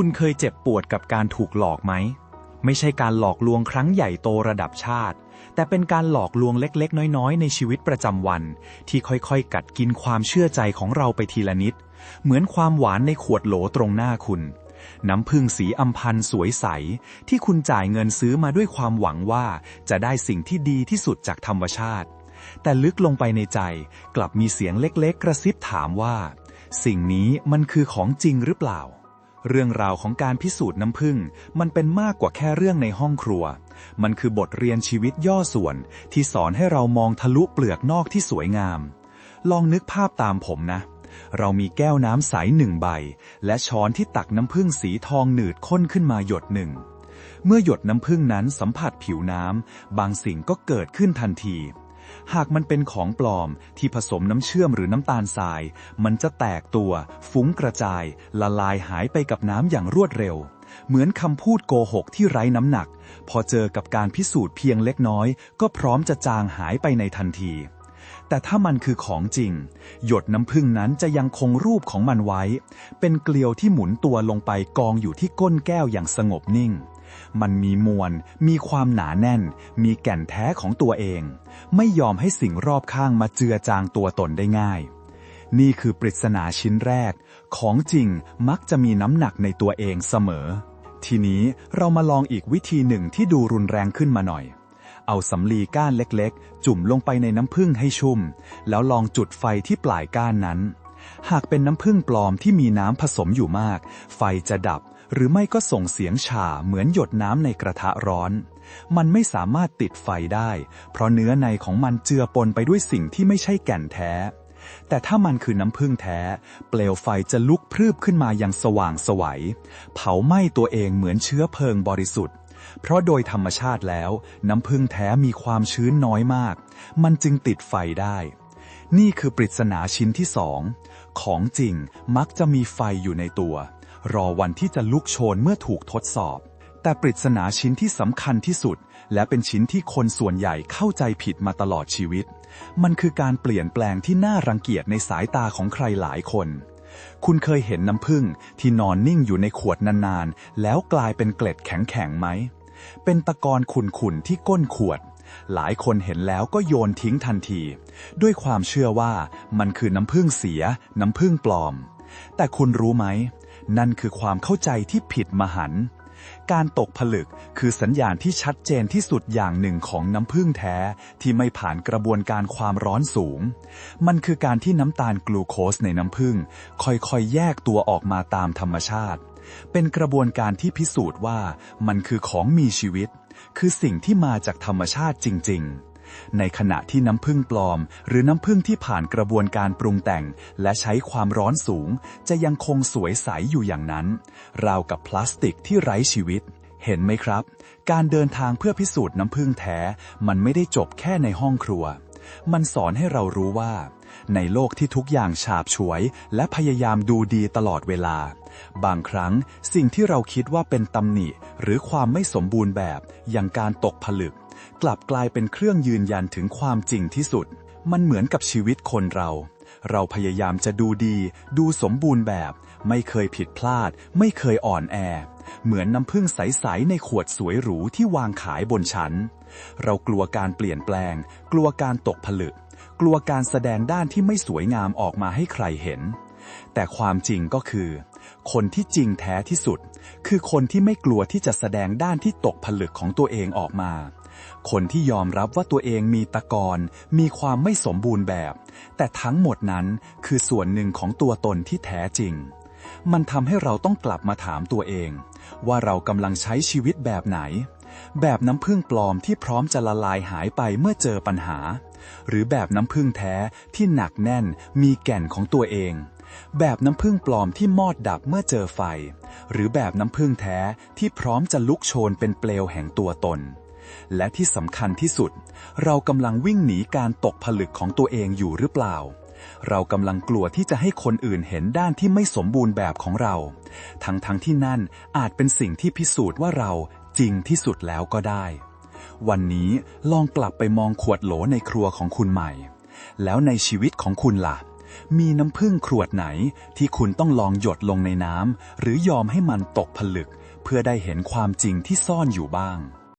คุณเคยเจ็บปวดกับการถูกหลอกไหม ไม่ใช่การหลอกลวงครั้งใหญ่โตระดับชาติ แต่เป็นการหลอกลวงเล็กๆ น้อยๆ ในชีวิตประจำวัน ที่ค่อยๆ กัดกินความเชื่อใจของเราไปทีละนิด เหมือนความหวานในขวดโหลตรงหน้าคุณ น้ำพึ่งสีอำพันสวยใส ที่คุณจ่ายเงินซื้อมาด้วยความหวังว่าจะได้สิ่งที่ดีที่สุดจากธรรมชาติ แต่ลึกลงไปในใจกลับมีเสียงเล็กๆ กระซิบถามว่า สิ่งนี้มันคือของจริงหรือเปล่า เรื่องราวของการพิสูจน์น้ำผึ้งมันเป็นมากกว่าแค่เรื่องในห้องครัว มันคือบทเรียนชีวิตย่อส่วน ที่สอนให้เรามองทะลุเปลือกนอกที่สวยงาม ลองนึกภาพตามผมนะ เรามีแก้วน้ำใสหนึ่งใบ และช้อนที่ตักน้ำผึ้งสีทองหนืดข้นขึ้นมาหยดหนึ่ง เมื่อหยดน้ำผึ้งนั้นสัมผัสผิวน้ำบางสิ่งก็เกิดขึ้นทันที หากมันเป็นของปลอมที่ผสมน้ำเชื่อมหรือน้ำตาลทราย มันจะแตกตัว ฟุ้งกระจาย ละลายหายไปกับน้ำอย่างรวดเร็ว เหมือนคำพูดโกหกที่ไร้น้ำหนัก พอเจอกับการพิสูจน์เพียงเล็กน้อย ก็พร้อมจะจางหายไปในทันทีแต่ถ้ามันคือของจริง หยดน้ำผึ้งนั้นจะยังคงรูปของมันไว้ เป็นเกลียวที่หมุนตัวลงไปกองอยู่ที่ก้นแก้วอย่างสงบนิ่ง มันมีมวล มีความหนาแน่น มีแก่นแท้ของตัวเอง ไม่ยอมให้สิ่งรอบข้างมาเจือจางตัวตนได้ง่าย นี่คือปริศนาชิ้นแรก ของจริงมักจะมีน้ำหนักในตัวเองเสมอ ทีนี้เรามาลองอีกวิธีหนึ่งที่ดูรุนแรงขึ้นมาหน่อย เอาสำลีก้านเล็กๆ จุ่มลงไปในน้ำผึ้งให้ชุ่ม แล้วลองจุดไฟที่ปลายก้านนั้น หากเป็นน้ำผึ้งปลอมที่มีน้ำผสมอยู่มาก ไฟจะดับหรือไม่ก็ส่งเสียงฉ่าเหมือนหยดน้ำในกระทะร้อน มันไม่สามารถติดไฟได้ เพราะเนื้อในของมันเจือปนไปด้วยสิ่งที่ไม่ใช่แก่นแท้ แต่ถ้ามันคือน้ำผึ้งแท้ เปลวไฟจะลุกพรืบขึ้นมาอย่างสว่างสวัย เผาไหม้ตัวเองเหมือนเชื้อเพลิงบริสุทธิ์ เพราะโดยธรรมชาติแล้ว น้ำผึ้งแท้มีความชื้นน้อยมาก มันจึงติดไฟได้ นี่คือปริศนาชิ้นที่สองของจริงมักจะมีไฟอยู่ในตัว รอวันที่จะลุกโชนเมื่อถูกทดสอบ แต่ปริศนาชิ้นที่สำคัญที่สุด และเป็นชิ้นที่คนส่วนใหญ่เข้าใจผิดมาตลอดชีวิต มันคือการเปลี่ยนแปลงที่น่ารังเกียจในสายตาของใครหลายคนคุณเคยเห็นน้ำผึ้งที่นอนนิ่งอยู่ในขวดนานๆ แล้วกลายเป็นเกล็ดแข็งๆไหม เป็นตะกอนขุ่นๆที่ก้นขวด หลายคนเห็นแล้วก็โยนทิ้งทันที ด้วยความเชื่อว่ามันคือน้ำผึ้งเสีย น้ำผึ้งปลอม แต่คุณรู้ไหม นั่นคือความเข้าใจที่ผิดมหันต์การตกผลึกคือสัญญาณที่ชัดเจนที่สุดอย่างหนึ่งของน้ำผึ้งแท้ที่ไม่ผ่านกระบวนการความร้อนสูง มันคือการที่น้ำตาลกลูโคสในน้ำผึ้งค่อยๆ แยกตัวออกมาตามธรรมชาติ เป็นกระบวนการที่พิสูจน์ว่ามันคือของมีชีวิต คือสิ่งที่มาจากธรรมชาติจริง ๆ ในขณะที่น้ำผึ้งปลอม หรือน้ำผึ้งที่ผ่านกระบวนการปรุงแต่ง และใช้ความร้อนสูง จะยังคงสวยใสอยู่อย่างนั้น ราวกับพลาสติกที่ไร้ชีวิต เห็นไหมครับ การเดินทางเพื่อพิสูจน์น้ำผึ้งแท้ มันไม่ได้จบแค่ในห้องครัว มันสอนให้เรารู้ว่า ในโลกที่ทุกอย่างฉาบฉวย และพยายามดูดีตลอดเวลา บางครั้งสิ่งที่เราคิดว่าเป็นตำหนิ หรือความไม่สมบูรณ์แบบ อย่างการตกผลึก กลับกลายเป็นเครื่องยืนยันถึงความจริงที่สุด มันเหมือนกับชีวิตคนเรา เราพยายามจะดูดี ดูสมบูรณ์แบบ ไม่เคยผิดพลาด ไม่เคยอ่อนแอ เหมือนน้ำผึ้งใส ๆ ในขวดสวยหรูที่วางขายบนชั้น เรากลัวการเปลี่ยนแปลง กลัวการตกผลึก กลัวการแสดงด้านที่ไม่สวยงามออกมาให้ใครเห็น แต่ความจริงก็คือ คนที่จริงแท้ที่สุด คือคนที่ไม่กลัวที่จะแสดงด้านที่ตกผลึกของตัวเองออกมา คนที่ยอมรับว่าตัวเองมีตะกอนมีความไม่สมบูรณ์แบบ แต่ทั้งหมดนั้นคือส่วนหนึ่งของตัวตนที่แท้จริง มันทำให้เราต้องกลับมาถามตัวเอง ว่าเรากำลังใช้ชีวิตแบบไหน แบบน้ำผึ้งปลอมที่พร้อมจะละลายหายไปเมื่อเจอปัญหา หรือแบบน้ำผึ้งแท้ที่หนักแน่นมีแก่นของตัวเอง แบบน้ำผึ้งปลอมที่มอดดับเมื่อเจอไฟ หรือแบบน้ำผึ้งแท้ที่พร้อมจะลุกโชนเป็นเปลวแห่งตัวตนและที่สำคัญที่สุด เรากำลังวิ่งหนีการตกผลึกของตัวเองอยู่หรือเปล่า เรากำลังกลัวที่จะให้คนอื่นเห็นด้านที่ไม่สมบูรณ์แบบของเรา ทั้งๆทที่นั่นอาจเป็นสิ่งที่พิสูจน์ว่าเราจริงที่สุดแล้วก็ได้ วันนี้ลองกลับไปมองขวดโหลในครัวของคุณใหม่ แล้วในชีวิตของคุณล่ะ มีน้ำผึ้งขวดไหนที่คุณต้องลองหยดลงในน้ำหรือยอมให้มันตกผลึก เพื่อได้เห็นความจริงที่ซ่อนอยู่บ้าง